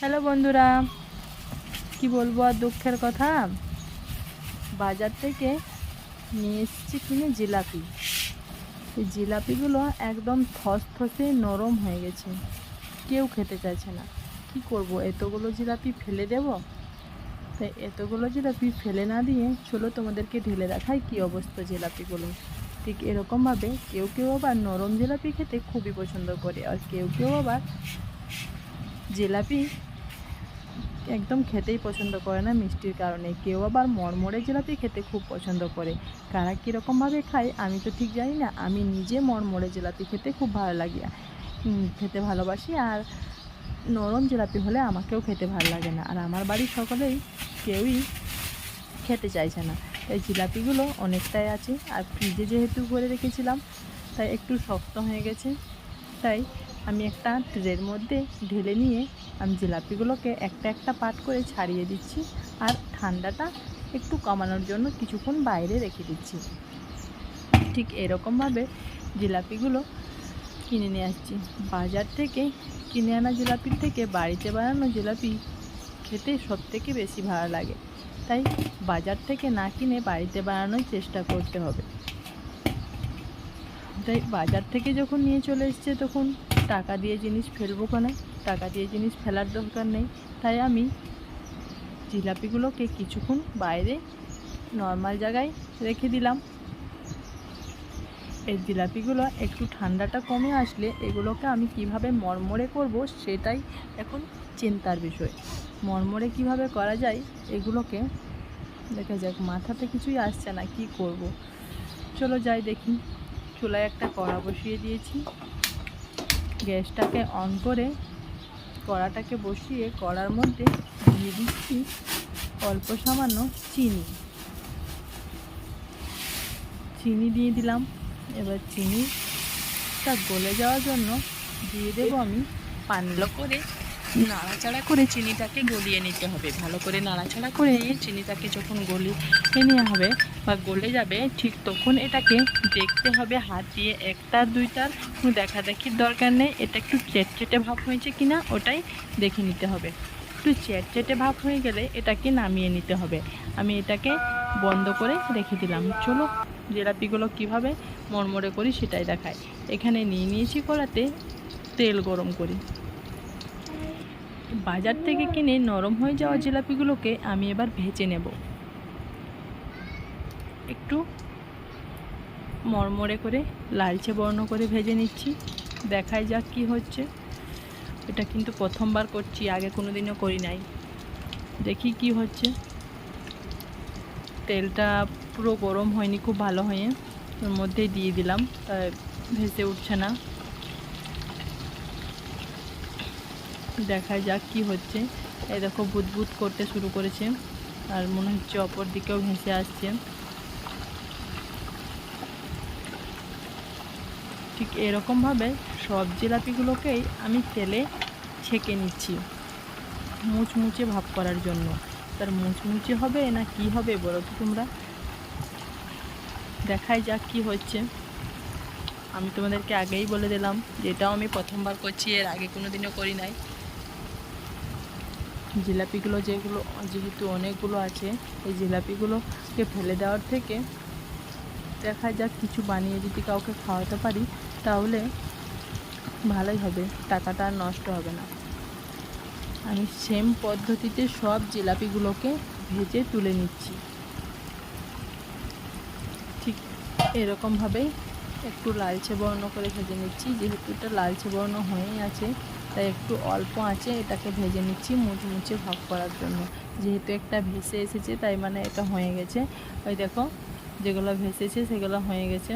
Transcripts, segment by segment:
Hello বন্ধুরা, কি বলব আর দুঃখের কথা? বাজার থেকে নিয়ে এসেছি কিনে জিলাপি। এই জিলাপিগুলো একদম থসথসে নরম হয়ে গেছে। কেউ খেতে চাইছে না। কি করব, এতগুলো জিলাপি ফেলে দেব? তাই এতগুলো জিলাপি ফেলে না দিয়ে চলো তোমাদেরকে ঢেলে দেখাই কি অবস্থা জিলাপিগুলো। ঠিক এরকমভাবে কেউ কেউ আবার নরম জিলাপি খেতে খুবই পছন্দ করে, আর কেউ কেউ আবার জিলাপি একদম খেতেই পছন্দ করে না মিষ্টির কারণে। কেউ আবার মরমরে জিলাপি খেতে খুব পছন্দ করে। কারা কীরকমভাবে খায় আমি তো ঠিক জানি না। আমি নিজে মরমরে জিলাপি খেতে খুব ভালো লাগে। খেতে ভালোবাসি আর নরম জিলাপি হলে আমাকেও খেতে ভালো লাগে না। আর আমার বাড়ির সকলেই কেউই খেতে চাইছে না। এই জিলাপিগুলো অনেকটাই আছে। আর ফ্রিজে যেহেতু করে রেখেছিলাম, তাই একটু শক্ত হয়ে গেছে। তাই আমি একটা ট্রের মধ্যে ঢেলে নিয়ে আমি জিলাপিগুলোকে একটা একটা পাট করে ছাড়িয়ে দিচ্ছি আর ঠান্ডাটা একটু কমানোর জন্য কিছুক্ষণ বাইরে রেখে দিচ্ছি। ঠিক এরকমভাবে জিলাপিগুলো কিনে নিয়ে আসছি। বাজার থেকে কিনে আনা জিলাপির থেকে বাড়িতে বানানো জিলাপি খেতে সব থেকে বেশি ভালো লাগে। তাই বাজার থেকে না কিনে বাড়িতে বানানোর চেষ্টা করতে হবে। তাই বাজার থেকে যখন নিয়ে চলে এসছে তখন টাকা দিয়ে জিনিস ফেলব কেন? টাকা দিয়ে জিনিস ফেলার দরকার নেই। তাই আমি জিলাপিগুলোকে কিছুক্ষণ বাইরে নর্মাল জায়গায় রেখে দিলাম। এই জিলাপিগুলো একটু ঠান্ডাটা কমে আসলে এগুলোকে আমি কীভাবে মরমরে করব সেটাই এখন চিন্তার বিষয়। মরমরে কীভাবে করা যায় এগুলোকে দেখা যাক, মাথাতে কিছুই আসছে না, কি করব? চলো যাই দেখি। চুলায় একটা কড়া বসিয়ে দিয়েছি। গ্যাসটাকে অন করে কড়াটাকে বসিয়ে কড়ার মধ্যে দিয়ে দিচ্ছি অল্প সামান্য চিনি। চিনি দিয়ে দিলাম। এবার চিনিটা গলে যাওয়ার জন্য দিয়ে দেবো আমি পানলো করে নাড়াচাড়া করে চিনিটাকে গলিয়ে নিতে হবে। ভালো করে নাড়াচাড়া করে চিনিটাকে যখন গলিয়ে নেওয়া হবে বা গলে যাবে, ঠিক তখন এটাকে দেখতে হবে, হাত দিয়ে একটার দুইটার দেখা দেখির দরকার নেই। এটা একটু চেটচেটে ভাব হয়েছে কিনা ওটাই দেখে নিতে হবে। একটু চেটচেটে ভাব হয়ে গেলে এটাকে নামিয়ে নিতে হবে। আমি এটাকে বন্ধ করে রেখে দিলাম। চলো জিলাপিগুলো কীভাবে মরমরে করি সেটাই দেখায়। এখানে নিয়ে নিয়েছি কড়াতে তেল গরম করি। বাজার থেকে কিনে নরম হয়ে যাওয়া জিলাপিগুলোকে আমি এবার ভেজে নেব। একটু মরমরে করে লালচে বর্ণ করে ভেজে নিচ্ছি। দেখাই যাক কি হচ্ছে। এটা কিন্তু প্রথমবার করছি, আগে কোনো দিনও করি নাই। দেখি কি হচ্ছে। তেলটা পুরো গরম হয়নি, খুব ভালো হয়ে ওর মধ্যেই দিয়ে দিলাম ভেসে উঠছে না। দেখা যাক কি হচ্ছে। এই দেখো বুদবুদ করতে শুরু করেছে। আর মনে হচ্ছে অপর দিকেও ভেসে আসছে। ঠিক এরকমভাবে সব জিলাপিগুলোকেই আমি তেলে ছেঁকে নিচ্ছি মুচমুচে ভাব করার জন্য। তার মুচমুচে হবে না কি হবে বলো তো তোমরা? দেখাই যাক কি হচ্ছে। আমি তোমাদেরকে আগেই বলে দিলাম, যেটাও আমি প্রথমবার করছি, এর আগে কোনো দিনও করি নাই। জিলাপিগুলো যেগুলো, যেহেতু অনেকগুলো আছে, এই জিলাপিগুলোকে ফেলে দেওয়ার থেকে দেখা যাক কিছু বানিয়ে যদি কাউকে খাওয়াতে পারি, তাহলে ভালোই হবে, টাকাটা আর নষ্ট হবে না। আমি সেম পদ্ধতিতে সব জিলাপিগুলোকে ভেজে তুলে নিচ্ছি। ঠিক এরকমভাবেই একটু লালচে বর্ণ করে ভেজে নিচ্ছি, যেহেতু এটা লালচে বর্ণ হয়েই আছে তাই একটু অল্প আঁচে এটাকে ভেজে নিচ্ছি মুচমুচে ভাগ করার জন্য। যেহেতু একটা ভেসে এসেছে, তাই মানে এটা হয়ে গেছে। ওই দেখো, যেগুলো ভেসেছে সেগুলো হয়ে গেছে।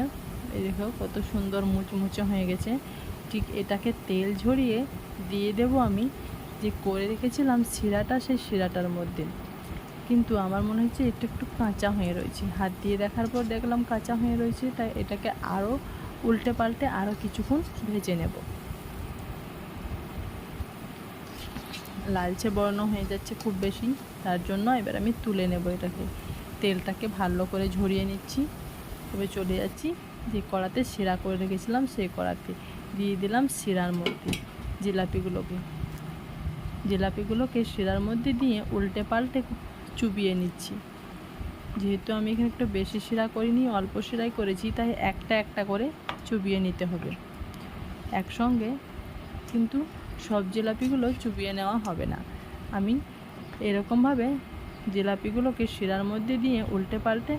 এই দেখো, কত সুন্দর মুচমুচে হয়ে গেছে। ঠিক এটাকে তেল ঝরিয়ে দিয়ে দেব আমি। যে করে রেখেছিলাম শিরাটা, সেই শিরাটার মধ্যে। কিন্তু আমার মনে হচ্ছে একটু একটু কাঁচা হয়ে রয়েছে। হাত দিয়ে দেখার পর দেখলাম কাঁচা হয়ে রয়েছে, তাই এটাকে আরও উল্টে পাল্টে আরও কিছুক্ষণ ভেজে নেব। লালচে বর্ণ হয়ে যাচ্ছে খুব বেশি, তার জন্য এবার আমি তুলে নেব এটাকে। তেলটাকে ভালো করে ঝরিয়ে নিচ্ছি। তবে চলে যাচ্ছি, যে কড়াতে শিরা করে রেখেছিলাম সেই কড়াতে। দিয়ে দিলাম শিরার মধ্যে জিলাপিগুলোকে। জিলাপিগুলোকে শিরার মধ্যে দিয়ে উল্টে পাল্টে চুবিয়ে নিচ্ছি। যেহেতু আমি এখানে একটু বেশি শিরা করিনি, অল্প শিরাই করেছি, তাই একটা একটা করে চুবিয়ে নিতে হবে। একসঙ্গে কিন্তু সব জিলাপিগুলো চুবিয়ে নেওয়া হবে না। আমি এরকমভাবে জিলাপিগুলোকে শিরার মধ্যে দিয়ে উল্টে পাল্টে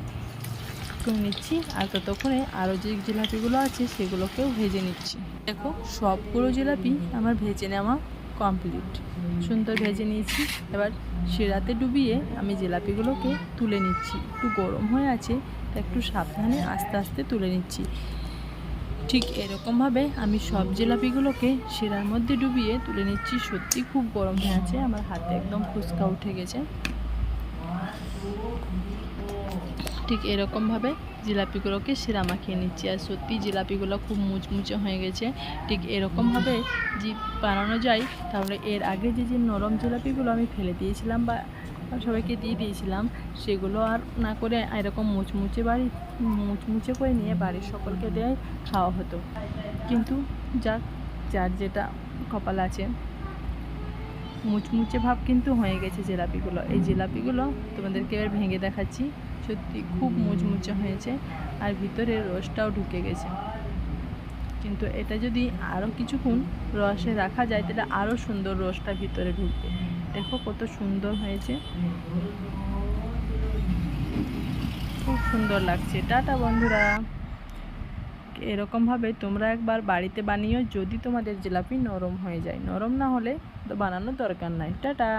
নিচ্ছি আর ততক্ষণে আরও যে জিলাপিগুলো আছে সেগুলোকেও ভেজে নিচ্ছি। দেখো, সবগুলো জিলাপি আমার ভেজে নেওয়া কমপ্লিট। সুন্দর ভেজে নিয়েছি। এবার শিরাতে ডুবিয়ে আমি জিলাপিগুলোকে তুলে নিচ্ছি। একটু গরম হয়ে আছে তা একটু সাবধানে আস্তে আস্তে তুলে নিচ্ছি। ঠিক এরকমভাবে আমি সব জিলাপিগুলোকে শিরার মধ্যে ডুবিয়ে তুলে নিচ্ছি। সত্যি খুব গরম হয়ে আছে, আমার হাতে একদম ফুচকা উঠে গেছে। ঠিক এরকমভাবে জিলাপিগুলোকে শিরা মাখিয়ে নিচ্ছি, আর সত্যি জিলাপিগুলো খুব মুচমুচে হয়ে গেছে। ঠিক এরকমভাবে যে বানানো যায়, তাহলে এর আগে যে যে নরম জিলাপিগুলো আমি ফেলে দিয়েছিলাম বা সবাইকে দিয়ে দিয়েছিলাম, সেগুলো আর না করে এরকম মুচমুচে বাড়ি, মুচমুচে করে নিয়ে বাড়ির সকলকে দেয় খাওয়া হতো। কিন্তু যাক, যার যেটা কপাল আছে, মুচমুচে ভাব কিন্তু হয়ে গেছে জিলাপিগুলো। এই জিলাপিগুলো তোমাদেরকে এবার ভেঙে দেখাচ্ছি, সত্যি খুব মুচমুচে হয়েছে আর ভিতরে রসটাও ঢুকে গেছে। কিন্তু এটা যদি আরও কিছুক্ষণ রসে রাখা যায়, তাহলে আরও সুন্দর রসটা ভিতরে ঢুকবে। দেখো কত সুন্দর হয়েছে। খুব সুন্দর লাগছে। টাটা বন্ধুরা। এরকমভাবে তোমরা একবার বাড়িতে বানিয়েও যদি তোমাদের জিলাপি নরম হয়ে যায়। নরম না হলে তো বানানোর দরকার নাই। টাটা।